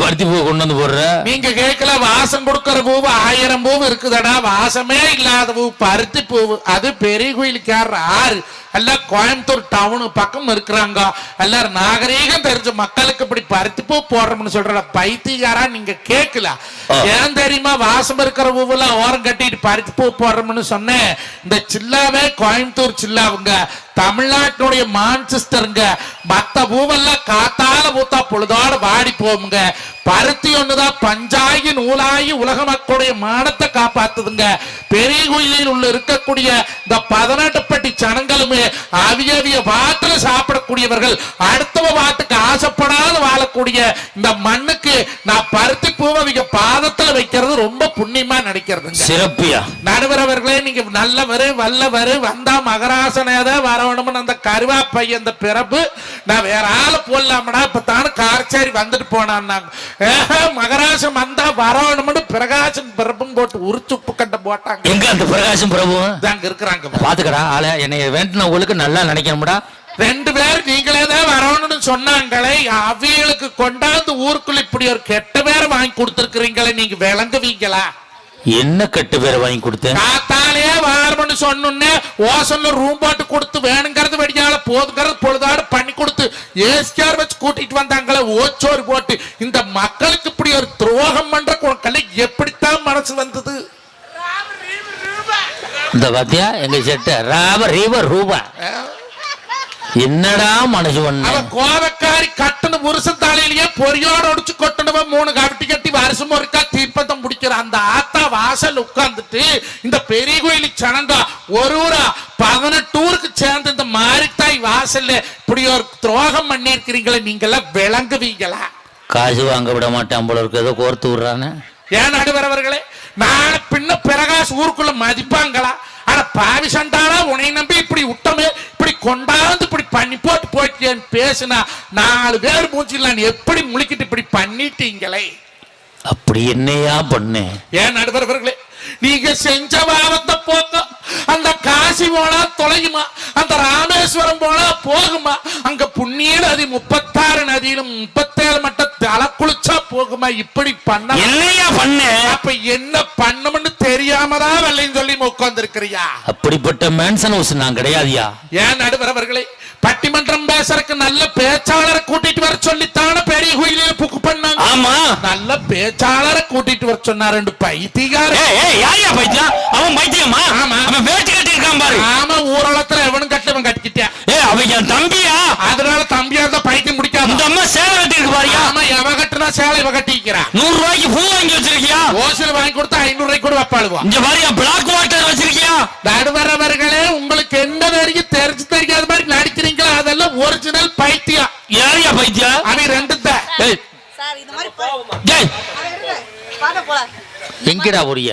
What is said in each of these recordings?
பருத்தி பூ கொண்டு வந்து போடுற. நீங்க கேட்கல வாசம் கொடுக்கற பூவு ஆயிரம் பூவு இருக்குதடா. வாசமே இல்லாத பூ பருத்தி பூவு அது பெரிய கோயிலுக்கார ஆறு. எல்லாம் கோயம்புத்தூர் டவுனு பக்கம் இருக்கிறாங்க. எல்லாரும் நாகரீகம் தெரிஞ்ச மக்களுக்கு இப்படி பருத்தி பூ போடுறோம்னு சொல்ற பைத்தியக்காரா நீங்க கேட்கல. ஏன் தெரியுமா? வாசம் இருக்கிற பூவெல்லாம் ஓரம் கட்டிட்டு பருத்தி பூ போடுறோம்னு சொன்னேன். இந்த சில்லாவே கோயம்புத்தூர் சில்லாவுங்க. தமிழ்நாட்டினுடைய மான்செஸ்டருங்க மத்த பூவெல்லாம் காத்தால பூத்தா பொழுதோட வாடி போகுங்க. பருத்தி ஒண்ணுதான் பஞ்சாயி நூலாகி உலக மக்களுடைய மானத்தை காப்பாத்துதுங்க. பெரிய கோயிலில் உள்ள இருக்கக்கூடிய இந்த பதினெட்டு பட்டி சனங்களுமே அவிய அவிய பாட்டுல சாப்பிடக்கூடியவர்கள் அடுத்தவ பாட்டுக்கு ஆசைப்படாத வாழக்கூடிய இந்த மண்ணுக்கு நான் பருத்தி பூவை அவங்க பாதத்துல வைக்கிறது ரொம்ப புண்ணியமா நடிக்கிறதுங்க. சிறப்பியா. நடுவர் அவர்களே நீங்க நல்லவரு வல்லவரு வந்தா மகராசனேத வரணும்னு அந்த கருவாப்பை அந்த பிறப்பு நான் வேற ஆளை போடலாமடா இப்ப தானே கார்ச்சாரி வந்துட்டு போனான்னாங்க. ஏஹே, மகராசன் வந்தா வரணும்னு பிரகாசன் பிறப்பும் போட்டு உரிச்சுப்பு கண்ட போட்டாங்க. எங்க அந்த பிரகாசம் பிரபு? அங்க இருக்கிறாங்க. பாத்துக்கடா ஆள என்னை வேண்டினவங்களுக்கு நல்லா நினைக்கணும்டா. ரெண்டு பேர் நீங்களே தான் வரணும்னு சொன்னாங்களே அவிகளுக்கு கொண்டாந்து ஊருக்குள்ள இப்படி ஒரு கெட்ட பேரை வாங்கி கொடுத்துருக்கிறீங்களே நீங்க விளங்குவீங்களா? என்ன கட்டு பேரை வாங்கி கொடுத்தேன்? காத்தாலே வாரம்னு சொன்னோன்னே ஓசன்ல ரூம் போட்டு கொடுத்து வேணுங்கிறது வெடியால போதுங்கிறது பொழுதாடு பண்ணி கொடுத்து ஏஸ்கார் வச்சு கூட்டிட்டு வந்தாங்களே ஓச்சோறு போட்டு இந்த மக்களுக்கு இப்படி ஒரு துரோகம் பண்ற கலை எப்படித்தான் மனசு வந்தது? இந்த பாத்தியா? எங்க செட்ட ராப ரீப. ரூபா என்னடா மனசு அவ பண்ண கோவக்காரி கட்டுன புருஷன் தலையிலேயே பொரியோட ஒடிச்சு கொட்டணுவ மூணு கவட்டி கட்டி வருஷம் ஒருக்கா தீர்ப்பந்தம் பிடிக்கிற அந்த ஆத்தா வாசல் உட்கார்ந்துட்டு இந்த பெரிய கோயிலுக்கு சனங்க ஒரு ஊரா பதினெட்டு ஊருக்கு சேர்ந்து இந்த மாரித்தாய் வாசல்ல இப்படி ஒரு துரோகம் பண்ணிருக்கிறீங்களே நீங்க எல்லாம் விளங்குவீங்களா? காசு வாங்க விட மாட்டான் போல இருக்கு. ஏதோ கோர்த்து விடுறானே. ஏன் நடுவர் அவர்களே நாளை பின்ன பிரகாஷ் ஊருக்குள்ள மதிப்பாங்களா? ஆனா பாவி சண்டாளா உன்னை நம்பி இப்படி விட்டமே இப்படி கொண்டாந்து இப்படி பண்ணி போட்டு போயிட்டேன்னு பேசுனா நாலு பேர் மூஞ்சில நான் எப்படி முழிக்கிட்டு இப்படி பண்ணிட்டீங்களே? அப்படி என்னையா பண்ணேன் ஏன் நடுவர் அவர்களே நீங்க செஞ்ச பாவத்தை போக்க அந்த காசி போனா தொலையுமா? அந்த ராமேஸ்வரம் போனா போகுமா? அங்க புண்ணிய நதி முப்பத்தாறு நதியிலும் முப்பத்தேழு மட்ட தலை குளிச்சா போகுமா? இப்படி பண்ண என்னையா பண்ணேன் அப்ப என்ன பண்ணணும்னு தெரியாமதான் வெள்ளையும் சொல்லி உட்கார்ந்துருக்கிறியா? அப்படிப்பட்ட மேன்சன் ஹவுஸ் நான் கிடையாதுயா? ஏன் நடுவர் அவர்களே பட்டிமன்றம் பேசுறதுக்கு நல்ல பேச்சாளரை கூட்டிட்டு வர சொல்லித்தான பெரிய கோயிலில் புக்கு பண்ணாங்க? ஆமா. நல்ல பேச்சாளரை கூட்டிட்டு வர சொன்னா ரெண்டு ஏய் யாரையா பைத்தியம்? அவன் பைத்தியமா? ஆமா. அவன் வேட்டி கட்டி இருக்கான் பாரு. ஆமா ஊரளத்துல எவனும் கட்டவன் கட்டிக்கிட்டான் ஏய் அவன் என் தம்பியா? அதனால தம்பியா தான் பைத்தியம் இந்த முடிக்காம அம்மா சேலை கட்டி இருக்கு பாரியா. ஆமா எவ கட்டுனா சேலை இவ கட்டிக்கிறான் நூறு ரூபாய்க்கு பூ வாங்கி வச்சிருக்கியா? ஓசில வாங்கி கொடுத்தா ஐநூறு ரூபாய்க்கு கூட வைப்பாளுவான் இங்க பாரியா பிளாக் வாட்டர் வச்சிருக்கியா? நடுவர் அவர்களே உங்களுக்கு என்ன வரைக்கும் தெரிஞ்சு தெரியாத மாதிரி நடிக்கிறீங்களோ அதெல்லாம் ஒரிஜினல் பைத்தியம். யாரையா பைத்தியம்? அவன் ரெண்டு தான் ஏய். சார் இந்த மாதிரி எங்கடா பைத்திய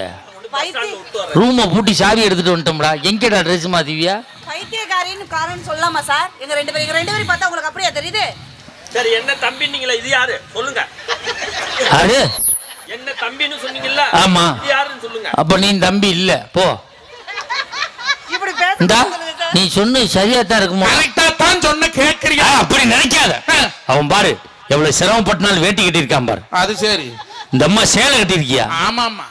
ரூமை பூட்டி சாவி எடுத்துட்டு வந்துட்டோம்டா. எங்கடா ட்ரெஸ் மாத்திவியா பைத்தியக்காரின்னு காரணம் சொல்லலாமா சார் எங்க ரெண்டு பேரும் ரெண்டு பேரும் பார்த்தா உங்களுக்கு அப்படியா தெரியுது? சரி என்ன தம்பின்னீங்களா இது யாரு? சொல்லுங்க. அடு என்ன தம்பின்னு சொன்னீங்கல்ல ஆமா. இது யாருன்னு சொல்லுங்க. அப்ப நீ தம்பி இல்ல. போ. இப்படி இந்தா பேச சொல்லுங்க சார் நீ சொன்ன சரியா தான் இருக்குமோ? கரெக்டா தான் சொன்ன கேக்குறியா? அப்படி நினைக்காத. அவன் பாரு எவ்வளவு சிரமப்பட்டனாலும் வேட்டி கட்டி இருக்கான் பாரு. அது சரி. இந்த அம்மா சேலை கட்டி இருக்கியா ஆமா ஆமா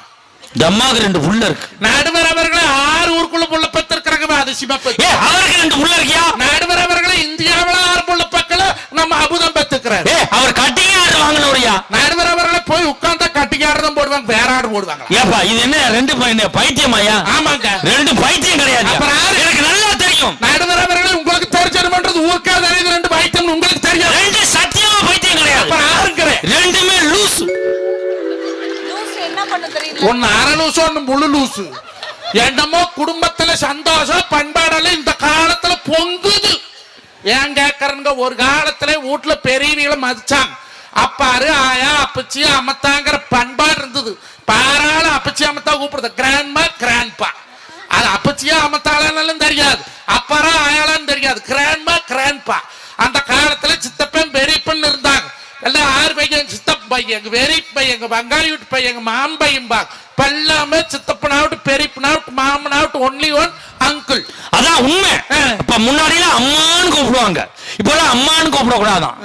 அம்மாவுக்கு ரெண்டு புள்ள இருக்கு. நடுவர் அவர்களே ஆறு ஊருக்குள்ள புள்ள பத்திருக்கிறாங்க அதிசயமா பத்து ஏ அவருக்கு ரெண்டு புள்ள இருக்கியா? நடுவர் அவர்களே இந்தியாவுல ஆறு புள்ள பக்கல நம்ம அபுதம் பத்துக்கிறாரு ஏ அவர் கட்டிங்க ஆடு வாங்கினவரையா? நடுவர் அவர்களே போய் உட்கார்ந்தா கட்டிக்கு ஆடுதான் போடுவாங்க வேற ஆடு போடுவாங்க. ஏப்பா இது என்ன ரெண்டு பைத்தியமாயா ஆமாங்க. ரெண்டு பைத்தியம் கிடையாது? எனக்கு நல்லா தெரியும். நடுவர் அவர்களே உங்களுக்கு தெரிஞ்சதுன்றது ஊருக்கா தெரியுது ரெண்டு ஒன்னு அரை லூசு ஒன்னு முழு லூசு என்னமோ குடும்பத்துல சந்தோஷம் பண்பாடல இந்த காலத்துல பொங்குது. ஏன் கேக்குறங்க ஒரு காலத்துல வீட்டுல பெரியவங்கள மதிச்சாங்க. அப்பாரு ஆயா அப்பச்சி அம்மத்தாங்கிற பண்பாடு இருந்தது. பாராள அப்பச்சி அம்மத்தா கூப்பிடுறது. கிராண்ட்மா கிராண்ட்பா அது அப்பச்சியா அம்மத்தாளாலும் தெரியாது. அப்பாரா ஆயாளான்னு தெரியாது. கிராண்ட்மா கிராண்ட்பா அந்த காலத்துல எல்லாம் ஆறு பையன் சித்தப்பா எங்க வெறிப்பை எங்க பங்காளி வீட்டு பை எங்க மாம்பையும் பா. இப்ப எல்லாமே சித்தப்பனாவட்டு பெரியப்பனாவட்டு மாமனாவட்டு ஒன்லி ஒன் அங்கிள் அதான் உண்மை. இப்ப முன்னாடிலாம் அம்மான்னு கூப்பிடுவாங்க. இப்பெல்லாம் அம்மான்னு கூப்பிடக்கூடாதான்.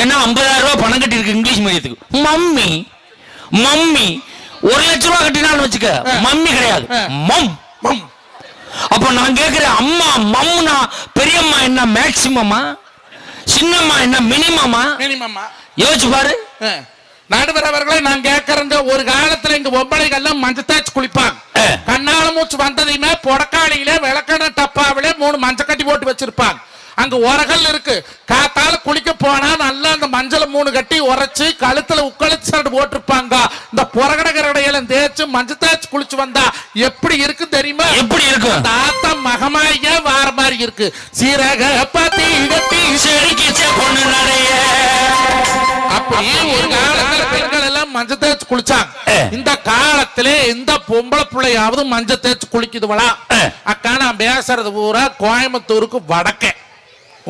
ஏன்னா ஐம்பதாயிரம் ரூபாய் பணம் கட்டி இருக்கு இங்கிலீஷ் மீடியத்துக்கு. மம்மி மம்மி ஒரு லட்ச ரூபாய் கட்டினாலும் வச்சுக்க மம்மி கிடையாது. மம். மம். அப்ப நான் கேக்குறேன் அம்மா மம்னா பெரியம்மா என்ன மேக்சிமமா சின்னம்மா என்ன மினிமமா மினிமம்மா யோசிச்சு பாரு. நடுவர் அவர்களே நான் கேட்கறேங்க ஒரு காலத்துல இங்க ஒப்படைகள்லாம் மஞ்சள் தேய்ச்சி குளிப்பாங்க. கண்ணால மூச்சு வந்ததையுமே புடக்காளியில விளக்கெண்ண டப்பாவிலே மூணு மஞ்சள் கட்டி போட்டு வச்சிருப்பாங்க. அங்க உரகல் இருக்கு. காத்தால குளிக்க போனா நல்லா அந்த மஞ்சளை மூணு கட்டி உரைச்சு கழுத்துல உக்களிச்சு சரடு போட்டிருப்பாங்க. இந்த புறகட கரடையில தேய்ச்சு மஞ்சள் தேய்ச்சி குளிச்சு வந்தா எப்படி இருக்கு தெரியுமா? எப்படி இருக்கும் தாத்தா மகமாரியே வார மாதிரி இருக்கு. சீரக பத்தி கட்டி பொண்ணு நிறைய அப்படி ஒரு காலத்துல பெண்கள் எல்லாம் மஞ்சள் தேய்ச்சி குளிச்சாங்க. இந்த காலத்திலே இந்த பொம்பளை பிள்ளையாவது மஞ்சள் தேய்ச்சி குளிக்குதுவளா. அக்கா நான் பேசுறது பூரா கோயம்புத்தூருக்கு வடக்கே.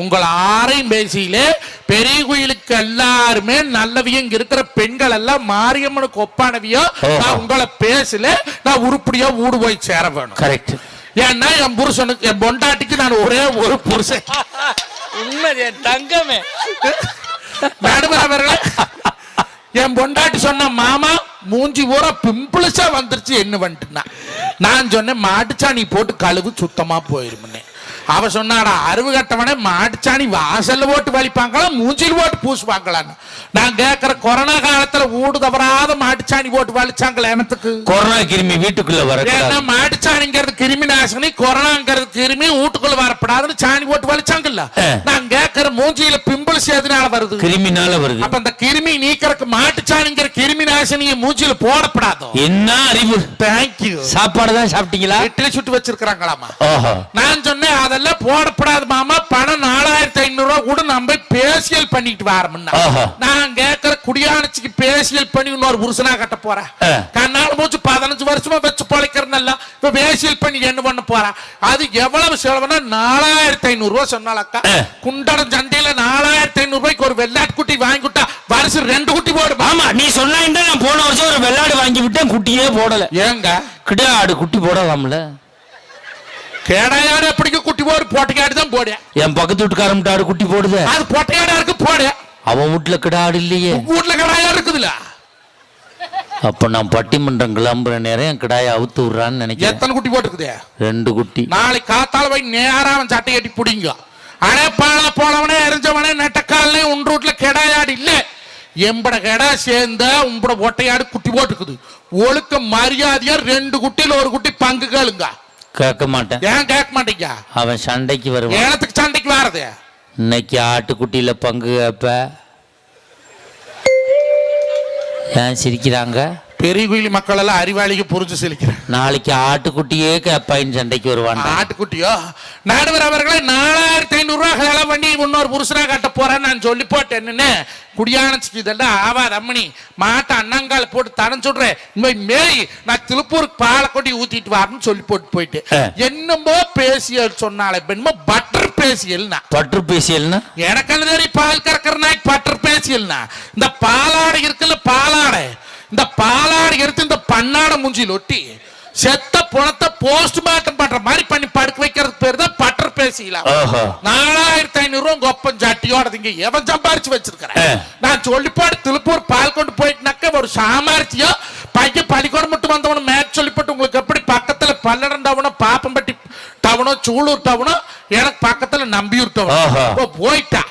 உங்கள் ஆரையும் பேசியிலே பெரிய கோயிலுக்கு எல்லாருமே நல்லவியும் இங்க இருக்கிற பெண்கள் எல்லாம் மாரியம்மனுக்கு ஒப்பானவியோ. நான் உங்களை பேசல நான் உருப்படியா ஊடு போய் சேர வேணும். கரெக்ட் ஏன்னா என் புருஷனுக்கு என் பொண்டாட்டிக்கு நான் ஒரே ஒரு புருஷன். உண்மை என் தங்கமே. நடுவர் அவர்களே என் பொண்டாட்டி சொன்ன மாமா மூஞ்சி பூரா பிம்பிள்ஸா வந்துருச்சு என்ன வந்துட்டுனா நான் சொன்னேன் மாட்டுச்சாணி போட்டு கழுவு சுத்தமா போயிருமுன்னே அவ சொன்னாடா அருவு கட்டவனே மாட்டுச்சாணி வாசல்ல போட்டு வலிப்பாங்களா மூஞ்சில் போட்டு பூசுவாங்களான்னு. நான் கேட்கிற கொரோனா காலத்துல ஊடு தவறாத மாட்டுச்சாணி போட்டு வலிச்சாங்களே எனத்துக்கு கொரோனா கிருமி வீட்டுக்குள்ள ஏன்னா வரக்கூடாது மாட்டுச்சாணிங்கிறது கிருமி நாசினி கொரோனாங்கிறது கிருமி வீட்டுக்குள்ள வரப்படாதுன்னு சாணி போட்டு வலிச்சாங்கல்ல. நான் கேட்கிற மூஞ்சியில பிம்பிள்ஸ் எதனால வருது? கிருமினால வருது. அப்ப அந்த கிருமி நீக்கறக்கு மாட்டுச்சாணிங்கிற கிருமி நாசினியை மூஞ்சில போடப்படாதோ? என்ன அறிவு? தேங்க்யூ சாப்பாடு தான் சாப்பிட்டீங்களா? இட்லி சுட்டு வச்சிருக்கிறாங்களாமா? நான் சொன்னேன் அதெல்லாம் போடப்படாது மாமா. பணம் நாலாயிரத்தி ஐநூறு ரூபா கூட நம்ம பேசியல் பண்ணிட்டு வரமுன்னா ஆஹா. நான் கேட்கிற குடியானச்சுக்கு பேசியல் பண்ணி இன்னொரு புருஷனா கட்ட போறேன் ஆ. கண்ணால மூச்சு பதினஞ்சு வருஷமா வச்சு பொழைக்கிறனல்ல இப்ப பேசியல் பண்ணி என்ன பண்ண போறேன் அது எவ்வளவு செலவுனா நாலாயிரத்தி ஐநூறு ரூபா சொன்னாலக்கா. குண்டடம் சந்தையில நாலாயிரத்தி ஐநூறு ரூபாய்க்கு ஒரு வெள்ளாட்டு குட்டி வாங்கி விட்டா வருஷம் ரெண்டு குட்டி போடுமா ஆமா நீ சொன்னா நான் போன வருஷம் ஒரு வெள்ளாடு வாங்கி விட்டேன் குட்டியே போடல. ஏங்க? கிடாடு குட்டி போடலாம்ல. கேடையாடு எப்படிக்கு குட்டி போடு பொட்டையாடு தான் போடு. என் பக்கத்து வீட்டுக்காரன் ஆடு குட்டி போடுத? அது பொட்டையாடா இருக்கு போடு. அவன் வீட்டுல கிடாடு இல்லையே. வீட்டுல கடாயா இருக்குதுல்ல அப்ப நான் பட்டிமன்றம் கிளம்புற நேரம் என் கிடாய அவுத்து விடுறான்னு நினைக்கிறேன். எத்தனை குட்டி போட்டுக்குது ரெண்டு குட்டி. நாளைக்கு காத்தால போய் நேரா அவன் சட்டை கட்டி பிடிங்க. அடே பால போனவனே எரிஞ்சவனே நெட்டக்காலே உன் ரூட்ல கெடாயாடு இல்ல. எம்பட கெடா சேர்ந்த உம்பட ஒட்டையாடு குட்டி போட்டுக்குது ஒழுக்க மரியாதையா ரெண்டு குட்டியில ஒரு குட்டி பங்கு கேளுங்க. கேட்க மாட்டேன் ஏன் கேட்க மாட்டீங்க அவன் சண்டைக்கு வருவான். ஏனத்துக்கு சண்டைக்கு வாரது? இன்னைக்கு ஆட்டுக்குட்டியில பங்கு கேப்ப ஏன் சிரிக்கிறாங்க? பெரிய கோயில் மக்கள் எல்லாம் அறிவாளிக்கு புரிஞ்சு செலுக்கிறேன் நாளைக்கு ஆட்டுக்குட்டியே கேப்பாயின் சண்டைக்கு வருவான். ஆட்டுக்குட்டியோ? நடுவர் அவர்களை நாலாயிரத்தி ஐநூறு ரூபாய் செலவு பண்ணி இன்னொரு புருஷனா கட்ட போறேன்னு நான் சொல்லி போட்டேன்னு குடியானச்சுக்கு இதெல்லாம் ஆவாத அம்மணி மாட்டை அண்ணங்கால் போட்டு தரம் சொல்றேன். இனிமே மேய் நான் திருப்பூருக்கு பாலை கொட்டி ஊத்திட்டு வரேன்னு சொல்லி போட்டு போயிட்டு. என்னமோ பேசியல் சொன்னாலே என்னமோ பட்டர் பேசியல்னா. பற்று பேசியல்னா? எனக்கு தெரியும் பால் கறக்கிற நாய் பட்டர் பேசியல்னா. இந்த பாலாடை இருக்குல்ல பாலாடை. இந்த பாலாடை எடுத்து இந்த பண்ணாடை மூஞ்சில் ஒட்டி செத்த புணத்தை போஸ்ட்மார்ட்டம் பண்ற மாதிரி பண்ணி படுக்க வைக்கிறதுக்கு பேர் தான் பட்டர் பேசிக்கலாம் நாலாயிரத்தி ஐநூறு ரூபா கொப்பம் ஜட்டியோட இங்க எவன் சம்பாரிச்சு வச்சிருக்கிறேன். நான் சொல்லிப்பாடு திருப்பூர் பால் கொண்டு போயிட்டுனாக்க ஒரு சாமர்த்தியம் பையன் பள்ளிக்கூடம் மட்டும் வந்தவன மேட்ச் சொல்லிப்பட்டு உங்களுக்கு எப்படி பக்கத்துல பல்லடம் டவுனோ பாப்பம்பட்டி டவுனோ சூலூர் டவுனோ எனக்கு பக்கத்துல நம்பியூர். டவுன். போயிட்டா.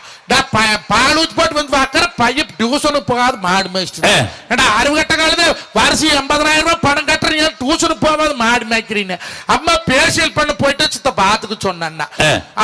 பையன் டியூஷனுக்கு போகாது மாடு மேய்ச்சிட்டு ஆ. ஏண்டா அறுபது கட்ட காலத்து வருஷம் எண்பதாயிரம் ரூபாய் பணம் கட்டுறீங்க டியூஷனுக்கு போகாது மாடு மேய்க்கிறீங்க அம்மா பேசியல் பண்ண போயிட்டு சித்த பாத்துக்கு சொன்னா.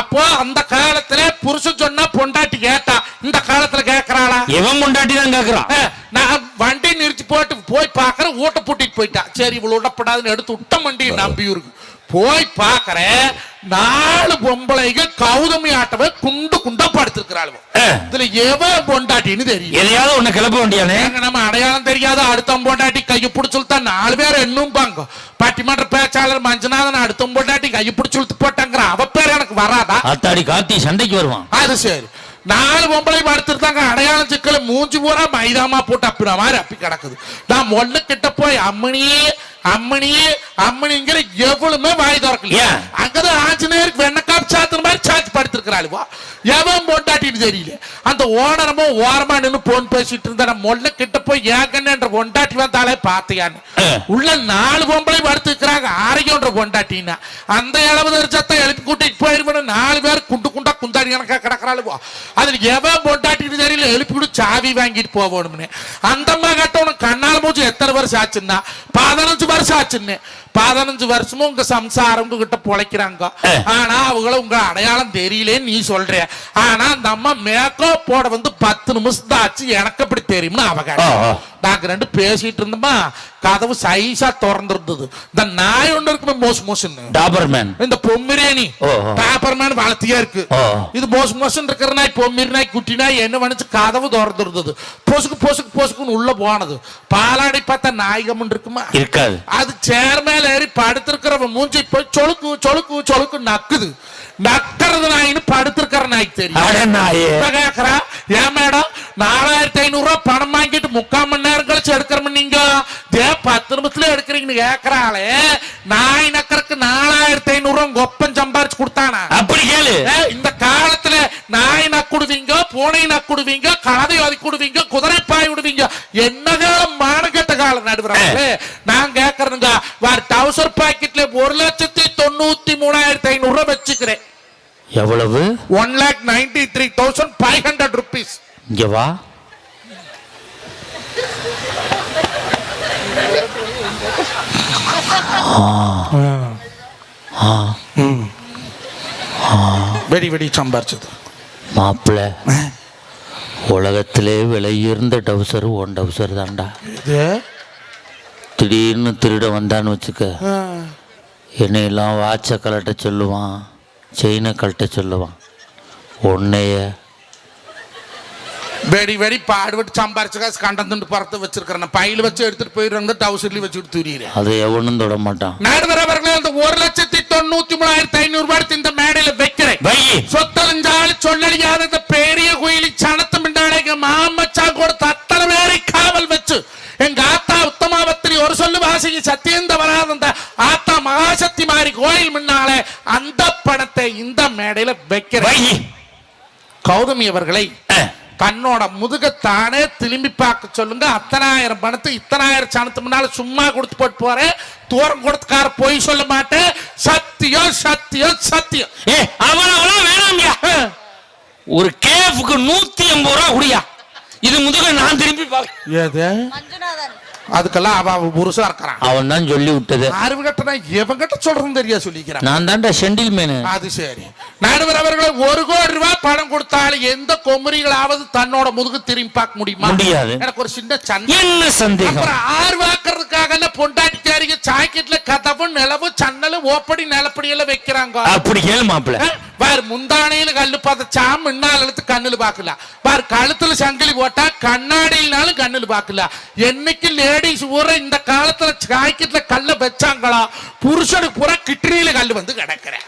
அப்போ அந்த காலத்துல புருஷன் சொன்னா பொண்டாட்டி கேட்டா இந்த காலத்துல கேக்குறாளா இவன் முண்டாட்டி தான் கேக்குறான் நான் வண்டி நிறுத்தி போட்டு போய் பாக்குறேன் ஊட்ட பூட்டிட்டு போயிட்டா சரி இவ்வளவு விடப்படாதுன்னு எடுத்து விட்ட வண்டி நம்பியூருக்கு போய் பாக்குறேன் நாலு பொம்பளைங்க கௌதமி ஆட்டவை குண்டு குண்டா படுத்திருக்கிறாளுவோ. ஆ. இதுல எவன் பொண்டாட்டின்னு தெரியும்? எதையாவது உன்னை கிளப்ப வேண்டியானே? நம்ம அடையாளம் தெரியாத அடுத்த பொண்டாட்டி கையை பிடிச்சுழுத்தா நாலு பேர் என்னும் பாங்க பட்டிமன்ற பேச்சாளர் மஞ்சநாதன் அடுத்த பொண்டாட்டி கையை பிடிச்சுழுத்து போட்டாங்கிற அவ பேர் எனக்கு வராதா? ஆத்தாடி காத்தி சண்டைக்கு வருவான். அது சரி. நாலு பொம்பளை படுத்துருந்தாங்க அடையாளம் சிக்கல மூஞ்சி பூரா மைதாமா போட்டு அப்பின மாதிரி அப்பி கிடக்குது. நான் மொல்ல கிட்ட போய் அம்மனியே அம்மனியே அம்மனிங்கிற எவ்வளவுமே வாய் திறக்கல ஏன்? அங்கதான் ஆஞ்சநேயருக்கு வெண்ணக்காப்பு சாத்துற மாதிரி சாச்சு படுத்திருக்கிறாள். வா எவன் பொண்டாட்டின்னு தெரியல. அந்த ஓனரமோ ஓரமா நின்னு போன் பேசிட்டு இருந்த மொல்ல கிட்ட போய் ஏகன்ற பொண்டாட்டி வந்தாலே பாத்தியான்னு. உள்ள நாலு பொம்பளை படுத்துக்கிறாங்க ஆரோக்கியன்ற பொண்டாட்டின்னா. அந்த இளவு சத்தம் எழுப்பி கூட்டிட்டு போயிருவேன் நாலு பேர் குண்டு குண்டா குந்தாடி கணக்கா கிடக்குறாளுவோ அதுல எவன் பொண்டாட்டின்னு தெரியல எழுப்பி விட்டு சாவி வாங்கிட்டு போகணும்னு. அந்த அம்மா கட்டவனும் கண்ணால் மூச்சு எத்தனை வருஷம் ஆச்சுன்னா பதினஞ்சு வருஷம் ஆச்சுன்னு பதினஞ்சு வருஷமும் உங்க சம்சாரம் உங்ககிட்ட பொழைக்கிறாங்க. ஆனா அவங்கள உங்க அடையாளம் தெரியலேன்னு நீ சொல்ற. ஆனா அந்த அம்மா மேக்கப் போட வந்து பத்து நிமிஷம் தான் ஆச்சு. எனக்கு அப்படி தெரியும்னு அவ கேட்டா. ஆ, ஆ. நாங்க ரெண்டு பேசிட்டு இருந்தோமா கதவு சைஸா திறந்திருந்தது. இந்த நாய் ஒண்ணு இருக்குமே மோசு மோசுன்னு. டாபர்மேன் இந்த பொம்மிரேனி ஓ, ஓ. பேப்பர் மேன் வளர்த்தியா இருக்கு. இது மோசம் மோசம் இருக்கிற நாய் பொம்மிரி நாய் குட்டி நாய் என்ன பண்ணுச்சு கதவு திறந்துருந்தது. பொசுக்கு பொசுக்கு பொசுக்குன்னு உள்ள போனது. பாலாடை பார்த்தா நாயகம்னு இருக்குமா? இருக்காது. அது சேர் மேல ஏறி படுத்திருக்கிறவன் மூஞ்சி போய் சொலுக்கு சொலுக்கு சொலுக்கு நக்குது. நக்கிறது நாயின்னு படுத்திருக்கிற நாய்க்கு தெரியும்? கேக்குறா? ஏன் மேடம் நாலாயிரத்தி ஐநூறு ரூபாய் பணம் வாங்கிட்டு முக்கால் மணி நேரம் கழிச்சு எடுக்கிற நீங்க தே பத்து நிமிஷத்துல எடுக்கிறீங்கன்னு கேக்குறாளே. நாய் நக்கறக்கு நாலாயிரத்தி ஐநூறு ரூபாய் கொப்பம் சம்பாரிச்சு கொடுத்தானா? அப்படி கேளு. இந்த காலத்துல நாய் நக்குடுவீங்க பூனை நக்குடுவீங்க கழுதை ஒதுக்கிடுவீங்க குதிரை பாய் விடுவீங்க. என்ன காலம் மானகட்ட காலம் நடுவுறாங்களே? நான் கேக்குறேங்க வேற டவுசர் பாக்கெட்ல ஒரு லட்சத்தி தொண்ணூத்தி மூணாயிரத்தி ஐநூறு ரூபாய் வச்சுக்கிறேன். எவ்வளவு? One lakh ninety three thousand five hundred rupees இங்க வா. வெடி வெடி சம்பாரிச்சது. மாப்பிள்ள உலகத்திலே விலையுயர்ந்த டவுசர் ஒன் டவுசர் தான்டா. திடீர்னு திருட வந்தான்னு வச்சுக்க. என்னையெல்லாம் வாட்சை கலட்ட சொல்லுவான். செயினை கழட்ட சொல்லுவான். உன்னைய வெடி வெடி பாடுபட்டு சம்பாரிச்ச காசு கண்டந்துட்டு பறத்து வச்சிருக்கிறேன். பையில வச்சு எடுத்துட்டு போயிடுறாங்க டவுசர்லயும் வச்சுட்டு தூரிடுறேன் அதை எவனும் தொட மாட்டான். அவர்களே அந்த ஒரு வைக்கிறேன். கௌதமி அவர்களை. தன்னோட முதுகத்தானே திரும்பி பார்க்க சொல்லுங்க. அத்தனாயிரம் பணத்தை இத்தனாயிரம் சனத்து முன்னால சும்மா கொடுத்து போட்டு போறேன். தூரம் கொடுத்துக்கார போய் சொல்ல மாட்டேன். சத்தியம் சத்தியம் சத்தியம். ஏ அவ்வளவு வேணாம்யா. ஒரு கேஃபுக்கு நூத்தி எண்பது ரூபா குடியா. இது முதுக நான் திரும்பி பார்க்க ஏது மஞ்சுநாதன். அதுக்கெல்லாம் அவ அவ புருஷா இருக்கிறான். அவன் தான் சொல்லி விட்டது. ஆறு கட்டனா எவன் கிட்ட சொல்றதுன்னு தெரியா சொல்லிக்கிறான். நான் தான்டா செண்டில் மேனு. அது சரி. நடுவர் அவர்களை ஒரு ரூபாய் பணம் கொடுத்தாலும் எந்த கொமரிகளாவது தன்னோட முதுகு திரும்பி பார்க்க முடியுமா? முடியாது. எனக்கு ஒரு சின்ன சந்தேகம். சந்தேகம்? அப்புறம் ஆறு வாக்குறதுக்காக பொண்டாட்டி தேரிங்க சாக்கெட்ல கதவு நிலவு சன்னலு ஓப்படி நிலப்படி எல்லாம் வைக்கிறாங்க. அப்படி கேளு மாப்பிள்ள. வார் முந்தானையில கல்லு பார்த்தா முன்னால் எழுத்து கண்ணுல பாக்கல. வார் கழுத்துல சங்கிலி போட்டா கண்ணாடியினாலும் கண்ணுல பாக்கல. என்னைக்கு லேடிஸ் ஊர இந்த காலத்துல சாக்கெட்ல கல்ல வச்சாங்களா புருஷனுக்கு பூரா கிட்னியில கல்லு வந்து கிடக்குறேன்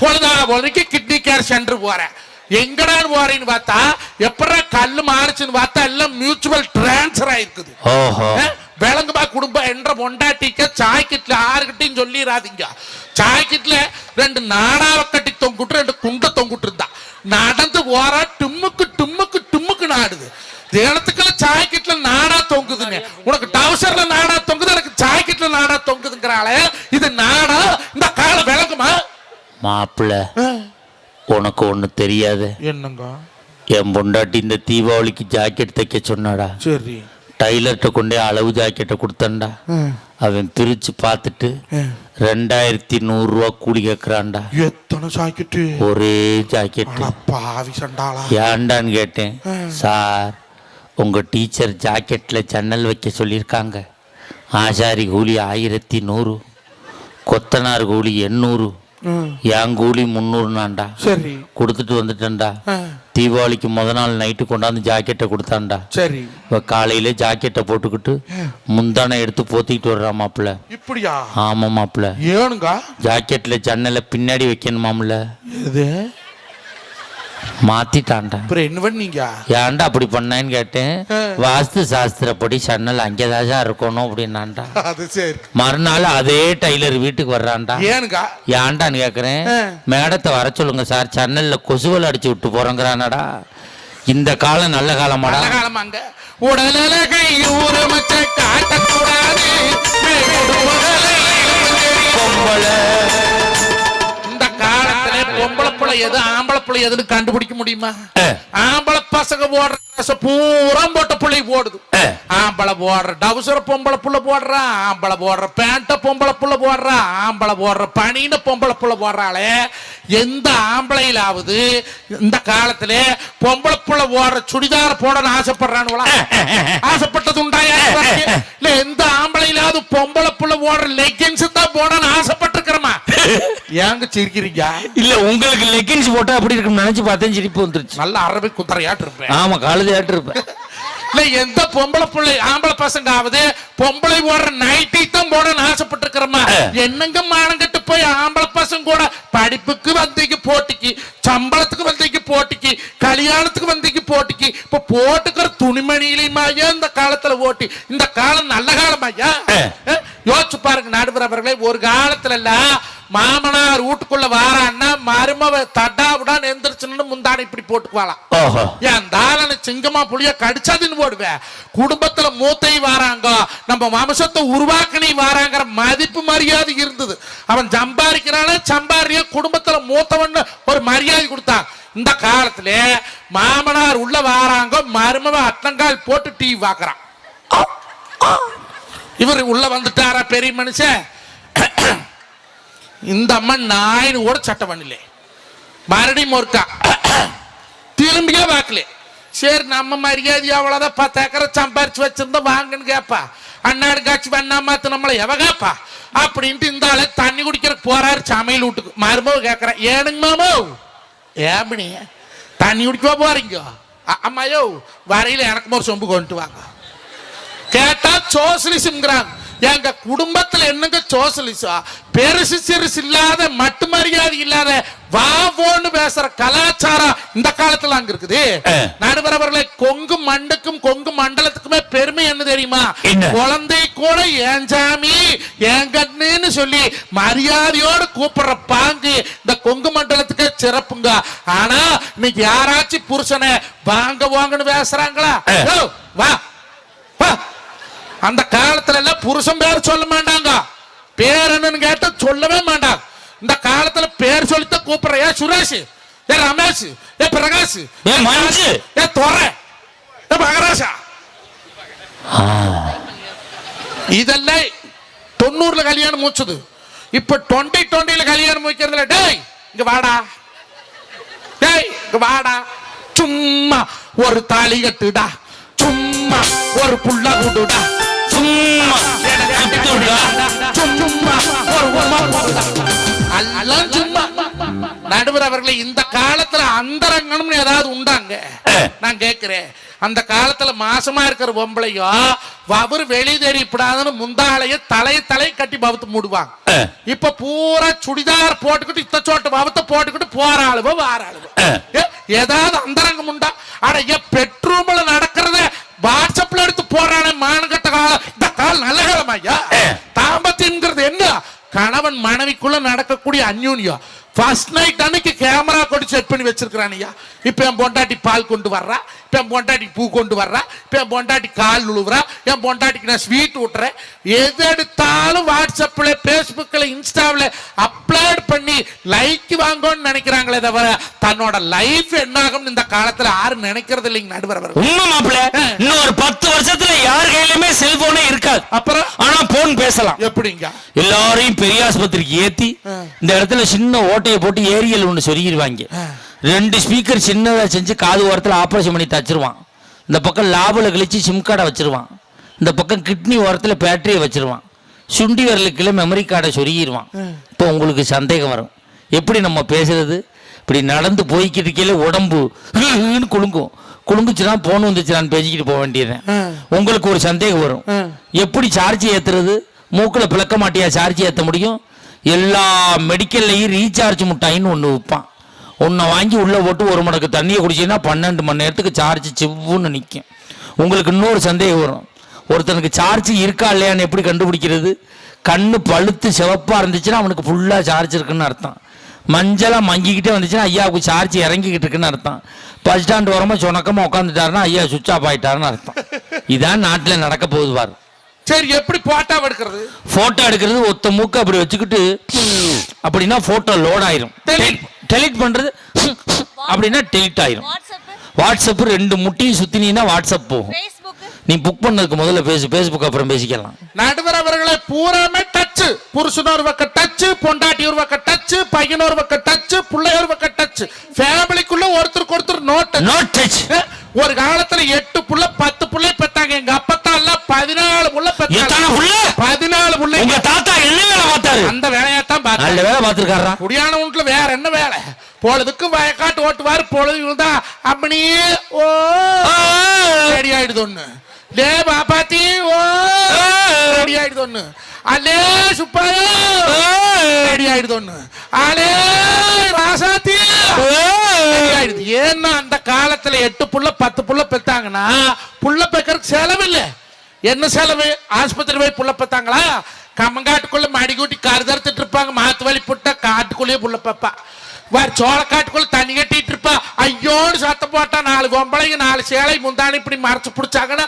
பொழுதாக பொழுதுக்கு கிட்னி கேர் சென்டர் போறேன். எங்கடான்னு போறேன்னு பார்த்தா எப்படா கல்லு மாறுச்சுன்னு பார்த்தா எல்லாம் மியூச்சுவல் டிரான்ஸ்ஃபர் ஆயிருக்குது. விளங்குமா குடும்பம் என்ற பொண்டாட்டிக்க சாய்க்கிட்ல ஆறுகிட்டையும் சொல்லிடாதீங்க சாய்க்கிட்ல ரெண்டு நாடாவ கட்டி தொங்குட்டு ரெண்டு குண்ட தொங்குட்டு இருந்தா. நடந்து போறா டும்முக்கு டும்முக்கு டும்முக்கு நாடுது. தேனத்துக்கெல்லாம் சாய்க்கிட்ல நாடா தொங்குதுங்க உனக்கு டவுசர்ல நாடா தொங்குது எனக்கு சாய்க்கிட்ல நாடா தொங்குதுங்கிறாளே. இது நாடா? இந்த கால விளங்குமா? மாப்பிள்ள. உனக்கு ஒண்ணு தெரியாது. என்னங்க? என் பொண்டாட்டி இந்த தீபாவளிக்கு ஜாக்கெட் தைக்க சொன்னாடா. சரி. டைலர்கிட்ட கொண்டே அளவு ஜாக்கெட்டை கொடுத்தேன்டா. அவன் பிரிச்சு பார்த்துட்டு ரெண்டாயிரத்தி நூறு ரூபா கூலி கேட்கறான்டா எத்தனை சாய்க்கிட்டு ஒரே ஜாக்கெட் ஏன்டான்னு கேட்டேன். சார் உங்க டீச்சர் ஜாக்கெட்ல ஜன்னல் வைக்க சொல்லியிருக்காங்க. ஆசாரி கூலி ஆயிரத்தி நூறு கொத்தனார் கூலி எண்ணூறு என் கூலி முந்நூறுனாண்டா சரி. கொடுத்துட்டு வந்துட்டேன்டா. தீபாவளிக்கு முத நாள் நைட்டு கொண்டாந்து ஜாக்கெட்டை கொடுத்தான்டா. சரி. இப்போ காலையில ஜாக்கெட்டை போட்டுக்கிட்டு முந்தானை எடுத்து போத்திக்கிட்டு வர்றான் மாப்பிள்ள. இப்படியா? ஆமா மாப்பிள்ள. ஏனுங்க? ஜாக்கெட்ல ஜன்னலை பின்னாடி வைக்கணுமாம்ல. இது மாத்திட்டான்டா. அப்புறம் என்ன பண்ணீங்க? ஏன்டா அப்படி பண்ணேன்னு கேட்டேன். வாஸ்து சாஸ்திரப்படி சன்னல் அங்கேதான் இருக்கணும் அது சரி. மறுநாள் அதே டைலர் வீட்டுக்கு வர்றான்டா. ஏனுங்க ஏன்டான்னு. மேடத்தை வர சொல்லுங்க சார். சன்னல்ல கொசுவல் அடிச்சு விட்டு போறேங்கிறானடா. இந்த காலம் நல்ல காலமாடா. காலமாங்க. காட்டக்கூடாது. பொம்பளை. பொம்பளை பிள்ளை எது ஆம்பளை பிள்ளை எதுன்னு கண்டுபிடிக்க முடியுமா. ஆம்பளை பசங்க போடுற பூரா போட்ட பிள்ளை போடுது. ஆம்பளை போடுற டவுசர பொம்பளை புள்ள போடுறா ஆம்பளை போடுற பேண்ட பொம்பளை புள்ள போடுறா ஆம்பளை போடுற பனின பொம்பளை புள்ள போடுறாளே. எந்த ஆம்பளையிலாவது இந்த காலத்துல பொம்பளை புள்ள போடுற சுடிதார் போடணும்னு ஆசைப்படுறானுங்களா? ஆசைப்பட்டது உண்டாயா இல்ல எந்த ஆம்பளையிலாவது பொம்பளை புள்ள போடுற லெக்கின்ஸ் தான் போடணும்னு ஆசைப்பட்டிருக்கிறோமா? ஏங்க சிரிக்கிறீங்க? இல்ல உங்களுக்கு லெக்கின்ஸ் போட்டா அப்படி இருக்கும் நினைச்சு பார்த்தேன் சிரிப்பு வந்துருச்சு. நல்ல அரபி குத்தரையாட்டு இருப்பேன். ஆமா கழுதையாட்டு இருப்பேன் இல்ல எந்த பொம்பளை பிள்ளை ஆம்பளை பசங்க ஆகுது பொம்பளை போடுற நைட்டி தான் போடணும்னு ஆசைப்பட்டிருக்கிறோமா? என்னங்க மானங்கட்டு போய் ஆம்பளை பசங்க கூட படிப்புக்கு வந்தீங்க போட்டிக்கு சம்பளத்துக்கு வந்தீங்க போட்டிக்கு கல்யாணத்துக்கு வந்தீங்க போட்டிக்கு இப்ப போட்டுக்கிற துணிமணியிலையுமாயா இந்த காலத்துல ஓட்டி? இந்த காலம் நல்ல காலமாயா யோசிச்சு பாருங்க நடுவர் அவர்களே ஒரு காலத்துல எல்லாம் மாமனார் வீட்டுக்குள்ள வாரான்னா மருமவ தடாவுடான்னு எந்திரிச்சுன்னு முந்தானை இப்படி போட்டுக்குவாளாம் என் தாளனை சிங்கமா புளிய கடிச்சாதுன்னு போடுவேன் குடும்பத்துல மூத்தை வாராங்க. நம்ம வம்சத்தை உருவாக்கணி வாராங்கிற மதிப்பு மரியாதை இருந்தது. அவன் சம்பாதிக்கிறான சம்பாரிய குடும்பத்துல மூத்தவன் ஒரு மரியாதை கொடுத்தான் இந்த காலத்துல மாமனார் உள்ள வாராங்க மருமவ அத்தங்கால் போட்டு டீ வாக்குறான். இவர் உள்ள வந்துட்டாரா பெரிய மனுஷன்? இந்த அம்மா நாயின்னு கூட சட்டை பண்ணல. மறுபடியும் ஒருக்கா திரும்பியே பார்க்கல சரி நம்ம மரியாதை அவ்வளோதான் பத்து ஏக்கரை சம்பாரிச்சு வச்சிருந்தா வாங்கன்னு கேப்பா. அண்ணாடு காட்சி பண்ணா மாத்து நம்மளை எவ கேப்பா? அப்படின்ட்டு இந்த ஆளு தண்ணி குடிக்கிறதுக்கு போறாரு சமையல் வீட்டுக்கு. மருமவ கேட்கறேன் ஏனுங்க மாமோ? ஏமணி தண்ணி குடிக்கவா போறீங்க? அம்மாயோ வரையில எனக்கு ஒரு சொம்பு கொண்டு வாங்க. கேட்டா சோசலிசம்ங்கிறாங்க எங்க குடும்பத்துல என்னங்க சோசலிசம்? பெருசு சிறுசு இல்லாத மட்டு மரியாதை இல்லாத வா போன்னு பேசுற கலாச்சாரம் இந்த காலத்துல அங்க இருக்குது. நடுவர் அவர்களே கொங்கு மண்டுக்கும் கொங்கு மண்டலத்துக்குமே பெருமை என்ன தெரியுமா? குழந்தை கூட ஏன் சாமி ஏன் கண்ணுன்னு சொல்லி மரியாதையோடு கூப்பிடுற பாங்கு இந்த கொங்கு மண்டலத்துக்கு சிறப்புங்க. ஆனா இன்னைக்கு யாராச்சும் புருஷனை வாங்க வாங்கன்னு பேசுறாங்களா? வா வா. அந்த காலத்துல எல்லாம் புருஷன் பேர் சொல்ல மாட்டாங்க. பேர் என்னன்னு கேட்டா சொல்லவே மாட்டாங்க. இந்த காலத்துல பேர் சொல்லித்தான் கூப்பிடுற ஏ சுரேஷ் ஏ ரமேஷ் ஏ பிரகாஷ் ஏ மஞ்சு. ஏ துறை ஏ மகராசா இதெல்லாம் தொண்ணூறுல கல்யாணம் முடிச்சது. இப்ப டுவெண்ட்டி டுவெண்ட்டில கல்யாணம் முடிக்கிறதுல டேய் இங்க வாடா. டேய் இங்க வாடா. சும்மா ஒரு தாலி கட்டுடா. சும்மா ஒரு புள்ள கூடுடா சும்மா. எல்லாம் சும்மா. நடுவர் அவர்களே இந்த காலத்துல அந்தரங்கம்னு ஏதாவது உண்டாங்க. நான் கேக்குறேன். அந்த காலத்துல மாசமா இருக்கிற பொம்பளையோ அவரு வெளி தெரியப்படாதுன்னு முந்தாளைய தலைய தலை கட்டி பவுத்து மூடுவாங்க. இப்ப பூரா சுடிதார் போட்டுக்கிட்டு இத்த சோட்டு பவுத்த போட்டுக்கிட்டு போற ஆளுவோ வார ஆளுவோ ஏதாவது அந்தரங்கம் உண்டா? ஏ பெட்ரூம்ல நடக்கிறத வாட்ஸ்அப்ல எடுத்து போறானே மானகட்ட இந்த காலம் நல்ல காலம் ஐயா? தாம்பத்தியம்ங்கிறது என்ன? கணவன் மனைவிக்குள்ள நடக்கக்கூடிய அந்யூன்யம். ஃபர்ஸ்ட் நைட் அன்னைக்கு கேமரா கொண்டு செட் பண்ணி வச்சிருக்கிறான் ஐயா. இப்ப என் பொண்டாட்டி பால் கொண்டு வர்றா. இப்ப என் பொண்டாட்டி பூ கொண்டு வர்றா. இப்ப என் பொண்டாட்டி கால் உழுவுறா. என் பொண்டாட்டிக்கு நான் ஸ்வீட் விட்டுறேன் எது எடுத்தாலும் வாட்ஸ்அப்ல பேஸ்புக்ல இன்ஸ்டாவில் அப்லோட் பண்ணி லைக் வாங்கணும்னு நினைக்கிறாங்களே தவிர தன்னோட லைஃப் என்ன ஆகும்னு இந்த காலத்துல யாரும் நினைக்கிறது இல்லைங்க நடுவர் உண்மை மாப்பிள்ள. இன்னும் ஒரு பத்து வருஷத்துல யார் கையிலுமே செல்போனே இருக்காது. அப்புறம்? ஆனா போன் பேசலாம். எப்படிங்க? எல்லாரையும் பெரிய ஆஸ்பத்திரிக்கு ஏத்தி இந்த இடத்துல சின்ன ஓட்டையை போட்டு ஏரியல் ஒண்ணு சொருகிடுவாங்க ரெண்டு ஸ்பீக்கர் சின்னதா செஞ்சு காது ஓரத்துல ஆபரேஷன் பண்ணி தச்சிருவான். இந்த பக்கம் லாபல கழிச்சு சிம் கார்டை வச்சிருவான். இந்த பக்கம் கிட்னி ஓரத்துல பேட்டரியை வச்சிருவான். சுண்டி விரலுக்குள்ள மெமரி கார்டை சொருகிடுவான் இப்போ உங்களுக்கு சந்தேகம் வரும். எப்படி நம்ம பேசுறது? இப்படி நடந்து போய்க்கிட்டு இருக்கையில உடம்பு குலுங்கும். குலுங்குச்சுன்னா போன் வந்துச்சுனான்னு பேசிக்கிட்டு போக வேண்டியது உங்களுக்கு ஒரு சந்தேகம் வரும். எப்படி சார்ஜ் ஏத்துறது? மூக்குல பிளக்க மாட்டியா சார்ஜ் ஏத்த முடியும்? எல்லா மெடிக்கல்லையும் ரீசார்ஜ் முட்டாயின்னு ஒன்று விற்பான் ஒன்றை வாங்கி உள்ளே போட்டு ஒரு மடக்கு தண்ணியை குடிச்சிங்கன்னா பன்னெண்டு மணி நேரத்துக்கு சார்ஜ் சிவ்வுன்னு நிற்கும் உங்களுக்கு இன்னொரு சந்தேகம் வரும். ஒருத்தனுக்கு சார்ஜ் இருக்கா இல்லையான்னு எப்படி கண்டுபிடிக்கிறது? கண்ணு பழுத்து சிவப்பாக இருந்துச்சுன்னா அவனுக்கு ஃபுல்லாக சார்ஜ் இருக்குன்னு அர்த்தம். மஞ்சளாக மங்கிக்கிட்டே வந்துச்சுன்னா ஐயாவுக்கு சார்ஜ் இறங்கிக்கிட்டு இருக்குன்னு அர்த்தம். பஸ் ஸ்டாண்ட் வரும்போது சுணக்கமா உட்காந்துட்டாருன்னா ஐயா சுவிட்ச் ஆஃப் ஆகிட்டாருன்னு அர்த்தம். இதான் நாட்டில் நடக்க போகுது பாரு. சரி எப்படி போட்டோ எடுக்கிறது? போட்டோ எடுக்கிறது ஒத்த மூக்கு அப்படி வச்சுக்கிட்டு அப்படின்னா போட்டோ லோட் ஆயிரும். டெலிட் பண்றது அப்படின்னா டெலிட் ஆயிரும். வாட்ஸ்அப் வாட்ஸ்அப் ரெண்டு முட்டியும் சுத்தினீங்கன்னா வாட்ஸ்அப் போகும். நீ புக் பண்ணதுக்கு முதல்ல பேசு ஃபேஸ்புக் அப்புறம் பேசிக்கலாம். நடுவர் அவர்களை பூராமே டச்சு புருஷன் ஒரு பக்கம் டச்சு பொண்டாட்டி ஒரு பக்கம் டச்சு பையன் ஒரு பக்கம் டச்சு பிள்ளை ஒரு பக்கம் டச்சு ஃபேமிலிக்குள்ள ஒருத்தருக்கு ஒருத்தர் நோட்டு நோ டச் ஒரு காலத்துல எட்டு புள்ள பத்து புள்ளை பெத்தாங்க. எங்க அப்பத்தா எல்லாம் பதினாலு புள்ள பெத்தாங்க. பதினாலு புள்ளை. உங்க தாத்தா என்ன வேலை பார்த்தாரு? அந்த வேலையாத்தான் நல்ல பார்த்தேன் வேலை பார்த்திருக்காரா? குடியான வீட்டுல வேற என்ன வேலை? பொழுதுக்கு வயக்காட்டு ஓட்டுவாரு பொழுது விழுந்தா அப்படியே ஓ ரெடி ஆயிடுது ஒண்ணு. லே பாப்பாத்தி ஓ ரெடி ஆயிடுது ஒண்ணு அலே ஆயிடுது ஒண்ணு அலே ராசாத்தி ரெடி ஆயிடுது ஏன்னா அந்த காலத்துல எட்டு புள்ள பத்து புள்ள பெத்தாங்கன்னா புள்ள பெக்கறதுக்கு செலவு இல்ல என்ன செலவு ஆஸ்பத்திரி போய் புள்ள பெத்தாங்களா கம்மங்காட்டுக்குள்ள மடி கூட்டி கருதறுத்துட்டு இருப்பாங்க. மாத்து வலி புட்ட காட்டுக்குள்ளேயே புள்ள பெப்பா. வேற சோளக்காட்டுக்குள்ள தண்ணி கட்டிட்டு இருப்பா. ஐயோன்னு சத்தம் போட்டா நாலு பொம்பளைங்க நாலு சேலை முந்தானி இப்படி மறைச்சு பிடிச்சாங்கன்னா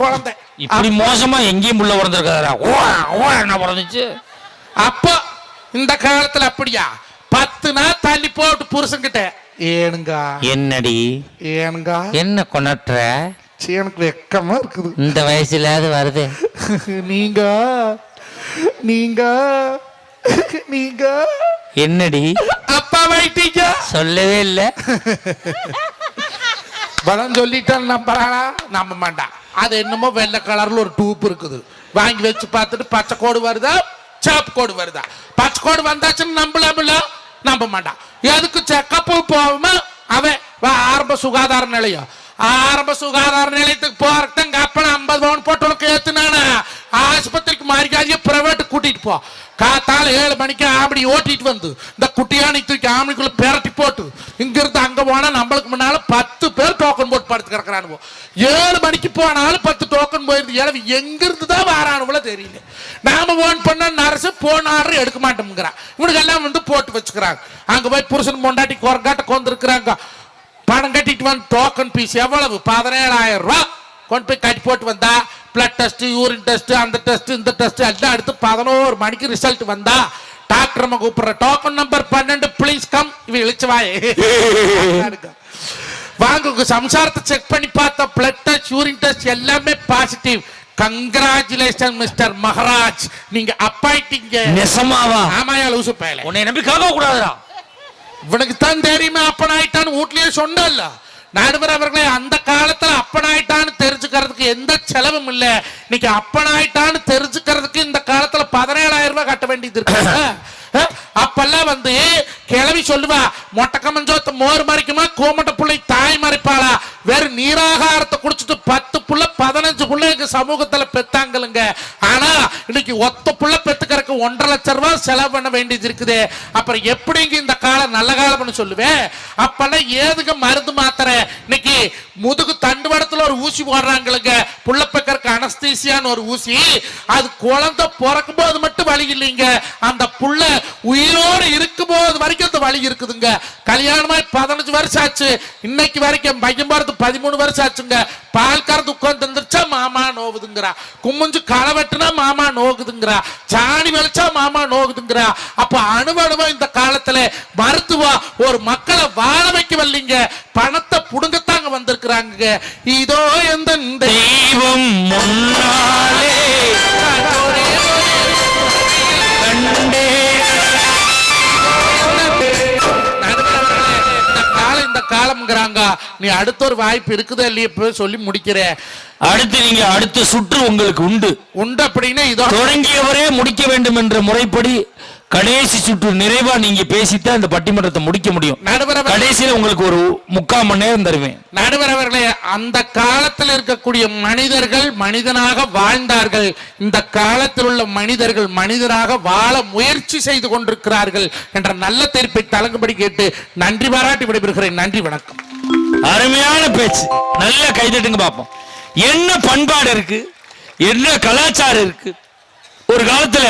குழந்தை. இப்படி மோசமா எங்கேயும் புள்ள பிறந்திருக்காரா ஓ ஓ என்ன பிறந்துச்சு? அப்போ இந்த காலத்துல அப்படியா? பத்து நாள் தள்ளி போட்டு புருஷன்கிட்ட ஏனுங்க என்னடி? ஏனுங்க என்ன கொண்டாட்டுற சீ, எனக்கு வெக்கமா இருக்குது. இந்த வயசுல அது வருது. நீங்க நீங்க நீங்க. என்னடி? அப்பா வைட்டீங்க சொல்லவே இல்ல. பலம் சொல்லிட்டான் நம்புறானா நம்ப மாட்டான் அது என்னமோ வெள்ளை கலர்ல ஒரு டூப் இருக்குது. வாங்கி வச்சு பார்த்துட்டு பச்சை கோடு வருதா? சிவப்பு கோடு வருதா? பச்சை கோடு வந்தாச்சுன்னு நம்பலாமில்ல? நம்ப மாட்டான் எதுக்கு செக்கப்பு போகாம? அவன் ஆரம்ப சுகாதார நிலையம். ஆரம்ப சுகாதார நிலையத்துக்கு போறதுக்கு எங்க ஐம்பது பவுன் போட்டு உனக்கு ஏத்துனானா? ஆஸ்பத்திரிக்கு மாறிக்காதிய பிரைவேட் கூட்டிட்டு போ. காத்தால ஏழு மணிக்கு ஆம்படி ஓட்டிட்டு வந்து இந்த குட்டியானை தூக்கி ஆம்படிக்குள்ள பெரட்டி போட்டு இங்க இருந்து அங்க போனா நம்மளுக்கு முன்னால பத்து பேர் டோக்கன் போட்டு படுத்து கிடக்குறானுவோ. ஏழு மணிக்கு போனாலும் பத்து டோக்கன் போயிருது ஏழு எங்கிருந்து தான் வாரானுவல தெரியல. நாம போன் பண்ண நர்ஸு போன் ஆர்டர் எடுக்க மாட்டோம்ங்கிறான். இவனுக்கு எல்லாம் வந்து போட்டு வச்சுக்கிறாங்க. அங்க போய் புருஷன் பொண்டாட்டி குரங்காட்ட கொண்டிருக்கிறாங்க பணம் கட்டிட்டு வந்து டோக்கன் பீஸ் எவ்வளவு? பதினேழாயிரம் ரூபாய் கொண்டு போய் கட்டி போட்டு வந்தா பிளட் டெஸ்ட் யூரின் டெஸ்ட் அந்த டெஸ்ட் இந்த டெஸ்ட் எல்லாம் எடுத்து பதினோரு மணிக்கு ரிசல்ட் வந்தா டாக்டர் அம்மா கூப்பிடுற டோக்கன் நம்பர் பன்னெண்டு ப்ளீஸ் கம் இவ இழிச்சவாயே வாங்க சம்சாரத்தை செக் பண்ணி பார்த்தா பிளட் டெஸ்ட் யூரின் டெஸ்ட் எல்லாமே பாசிட்டிவ் கங்க்ராச்சுலேஷன் மிஸ்டர் மகராஜ். நீங்க அப்பாயிட்டீங்க. நெசமாவா? ஆமாயா லூசு பயல. உன்னை நம்பி கேட்க கூடாதுடா இவனுக்கு தான் தெரியுமா அப்பனாயிட்டான்னு. வீட்லயே சொன்னல நடுவர் அவர்களே அந்த காலத்துல அப்பனாயிட்டான்னு தெரிஞ்சுக்கிறதுக்கு எந்த செலவும் இல்ல. இன்னைக்கு அப்பனாயிட்டான்னு தெரிஞ்சுக்கிறதுக்கு இந்த காலத்துல பதினேழாயிரம் ரூபாய் கட்ட வேண்டியது இருக்கு. அப்பெல்லாம் வந்து கிளவி சொல்லுவா மொட்டக்கமஞ்சோத்த மோர் மறைக்குமா கோமட்ட புள்ளை தாய் மறைப்பாளா? வெறும் நீராகாரத்தை குடிச்சிட்டு பத்து புள்ள பதினஞ்சு புள்ள எங்க சமூகத்துல பெத்தாங்களுங்க ஆனா இன்னைக்கு ஒத்த புள்ள பெத்துக்கிறதுக்கு ஒன்றரை லட்சம் ரூபாய் செலவு பண்ண வேண்டியது இருக்குது. அப்புறம் எப்படிங்க இந்த காலம் நல்ல காலம்னு சொல்லுவேன்? அப்பெல்லாம் ஏதுங்க மருந்து மாத்திரை? இன்னைக்கு முதுகு தண்டுவடத்துல ஒரு ஊசி போடுறாங்களுங்க. புள்ள பெக்கறக்கு அனஸ்தீசியான்னு ஒரு ஊசி. அது குழந்தை பிறக்கும் போது மட்டும் வலி இல்லைங்க. அந்த புள்ள உயிரோடு இருக்கும் போது வரைக்கும் அந்த வலி இருக்குதுங்க. கல்யாணமாய் பதினஞ்சு வருஷம் ஆச்சு. இன்னைக்கு வரைக்கும் பையன் போறது பதிமூணு வருஷம் ஆச்சுங்க. பால் கறந்து உட்கார்ந்து இருந்துருச்சா மாமா நோவுதுங்கிறா. கும்முஞ்சு களை வெட்டுனா மாமா நோகுதுங்கிறா. சாணி வெளிச்சா மாமா நோகுதுங்கிறா. அப்ப அணுவணுவா இந்த காலத்துல மருத்துவம் ஒரு மக்களை வாழ வைக்க வரலீங்க பணத்தை புடுங்கத்தாங்க வந்திருக்கு. வந்திருக்கிறாங்க இதோ எந்த தெய்வம் முன்னாலே. காலம்ங்கிறாங்க. நீ அடுத்த ஒரு வாய்ப்பு இருக்குதா இல்லையா சொல்லி முடிக்கிறேன் அடுத்து நீங்க அடுத்த சுற்று உங்களுக்கு உண்டு. உண்டு அப்படின்னு இதோ தொடங்கியவரே முடிக்க வேண்டும் என்ற முறைப்படி கடைசி சுற்று நிறைவா நீங்க பேசித்தான் இந்த பட்டிமன்றத்தை முடிக்க முடியும். நடுவர் கடைசியில உங்களுக்கு ஒரு முக்கால் மணி நேரம் தருவேன். நடுவர் அவர்களே அந்த காலத்தில் இருக்கக்கூடிய மனிதர்கள் மனிதனாக வாழ்ந்தார்கள். இந்த காலத்தில் உள்ள மனிதர்கள் மனிதராக வாழ முயற்சி செய்து கொண்டிருக்கிறார்கள் என்ற நல்ல தீர்ப்பை தலங்குபடி கேட்டு நன்றி பாராட்டி விடைபெறுகிறேன். நன்றி வணக்கம். அருமையான பேச்சு. நல்ல கைதட்டுங்க பார்ப்போம் என்ன பண்பாடு இருக்கு? என்ன கலாச்சாரம் இருக்கு? ஒரு காலத்துல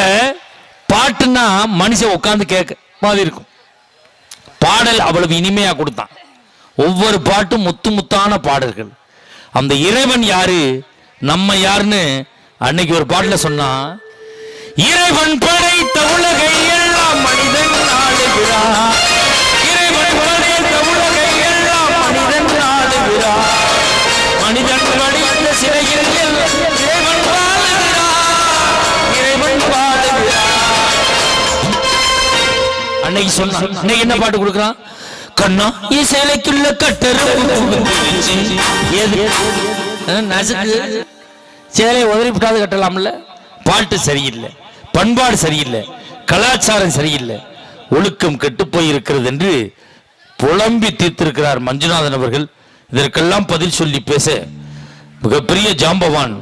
பாட்டுன்னா மனுஷன் உட்காந்து கேட்க மாதிரி இருக்கும். பாடல் அவ்வளவு இனிமையா கொடுத்தான். ஒவ்வொரு பாட்டும் முத்து முத்தான பாடல்கள். அந்த இறைவன் யாரு? நம்ம யாருன்னு அன்னைக்கு ஒரு பாட்டுல சொன்னா இறைவன் படைத்த உலகை எல்லாம் மனிதன் ஆளுகிறான். அன்னைக்கு சொன்னா இன்னைக்கு என்ன பாட்டு கொடுக்குறான்? கண்ணா இ சேலைக்குள்ள கட்டெரும்பு நசுக்கு. சேலை உதறி விட்டாது கட்டலாம்ல? பாட்டு சரியில்லை. பண்பாடு சரியில்லை. கலாச்சாரம் சரியில்லை. ஒழுக்கம் கெட்டு போயிருக்கிறது என்று புலம்பி தீர்த்திருக்கிறார் மஞ்சுநாதன் அவர்கள். இதற்கெல்லாம் பதில் சொல்லி பேச மிகப்பெரிய ஜாம்பவான்